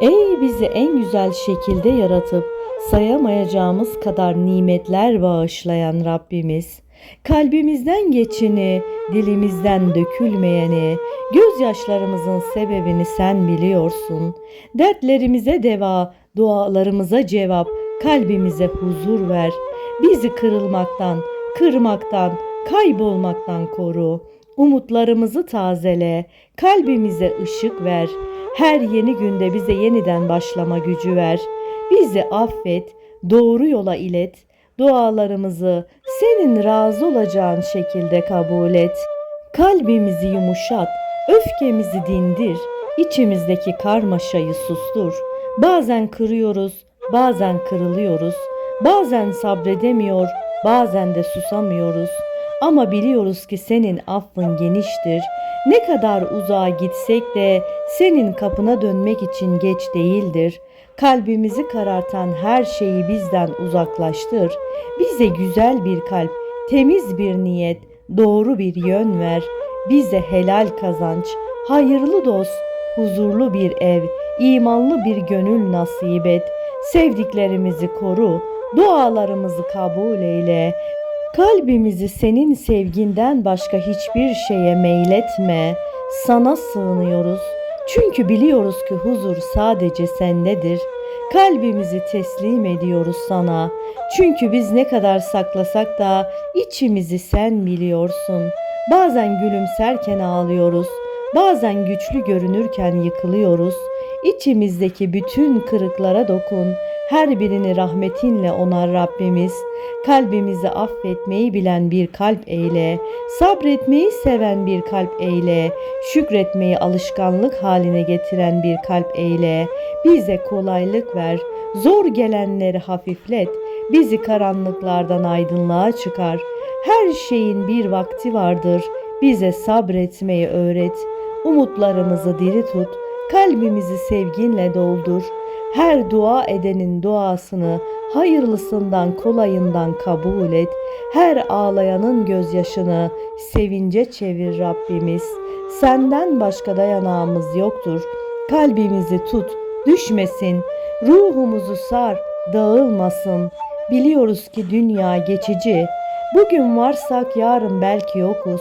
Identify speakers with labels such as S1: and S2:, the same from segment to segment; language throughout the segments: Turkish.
S1: Ey bizi en güzel şekilde yaratıp sayamayacağımız kadar nimetler bağışlayan Rabbimiz, kalbimizden geçini, dilimizden dökülmeyeni, gözyaşlarımızın sebebini sen biliyorsun. Dertlerimize deva, dualarımıza cevap, kalbimize huzur ver. Bizi kırılmaktan, kırmaktan, kaybolmaktan koru. Umutlarımızı tazele, kalbimize ışık ver. Her yeni günde bize yeniden başlama gücü ver. Bizi affet, doğru yola ilet. Dualarımızı senin razı olacağın şekilde kabul et. Kalbimizi yumuşat, öfkemizi dindir. İçimizdeki karmaşayı sustur. Bazen kırıyoruz, bazen kırılıyoruz. Bazen sabredemiyor, bazen de susamıyoruz. Ama biliyoruz ki senin affın geniştir. Ne kadar uzağa gitsek de senin kapına dönmek için geç değildir. Kalbimizi karartan her şeyi bizden uzaklaştır. Bize güzel bir kalp, temiz bir niyet, doğru bir yön ver. Bize helal kazanç, hayırlı dost, huzurlu bir ev, imanlı bir gönül nasip et. Sevdiklerimizi koru, dualarımızı kabul eyle. Kalbimizi senin sevginden başka hiçbir şeye meyletme. Sana sığınıyoruz. Çünkü biliyoruz ki huzur sadece sendedir. Kalbimizi teslim ediyoruz sana. Çünkü biz ne kadar saklasak da içimizi sen biliyorsun. Bazen gülümserken ağlıyoruz. Bazen güçlü görünürken yıkılıyoruz. İçimizdeki bütün kırıklara dokun. Her birini rahmetinle onar Rabbimiz. Kalbimizi affetmeyi bilen bir kalp eyle. Sabretmeyi seven bir kalp eyle. Şükretmeyi alışkanlık haline getiren bir kalp eyle. Bize kolaylık ver. Zor gelenleri hafiflet. Bizi karanlıklardan aydınlığa çıkar. Her şeyin bir vakti vardır. Bize sabretmeyi öğret. Umutlarımızı diri tut. Kalbimizi sevginle doldur. Her dua edenin duasını hayırlısından kolayından kabul et. Her ağlayanın gözyaşını sevince çevir Rabbimiz. Senden başka dayanağımız yoktur. Kalbimizi tut, düşmesin. Ruhumuzu sar, dağılmasın. Biliyoruz ki dünya geçici. Bugün varsak yarın belki yokuz.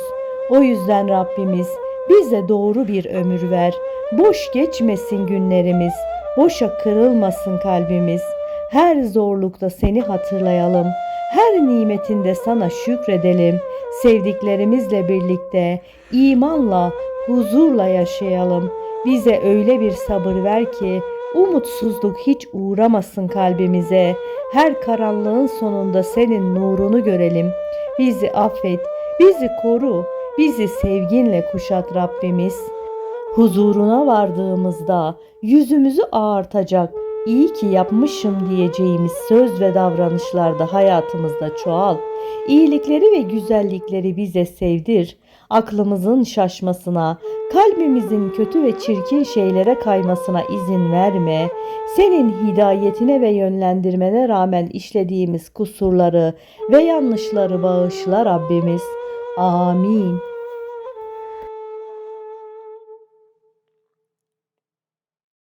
S1: O yüzden Rabbimiz bize doğru bir ömür ver. Boş geçmesin günlerimiz. Boşa kırılmasın kalbimiz. Her zorlukta seni hatırlayalım. Her nimetinde sana şükredelim. Sevdiklerimizle birlikte imanla, huzurla yaşayalım. Bize öyle bir sabır ver ki umutsuzluk hiç uğramasın kalbimize. Her karanlığın sonunda senin nurunu görelim. Bizi affet, bizi koru, bizi sevginle kuşat Rabbimiz. Huzuruna vardığımızda yüzümüzü ağartacak, iyi ki yapmışım diyeceğimiz söz ve davranışlarda hayatımızda çoğal. İyilikleri ve güzellikleri bize sevdir. Aklımızın şaşmasına, kalbimizin kötü ve çirkin şeylere kaymasına izin verme. Senin hidayetine ve yönlendirmene rağmen işlediğimiz kusurları ve yanlışları bağışla Rabbimiz. Amin.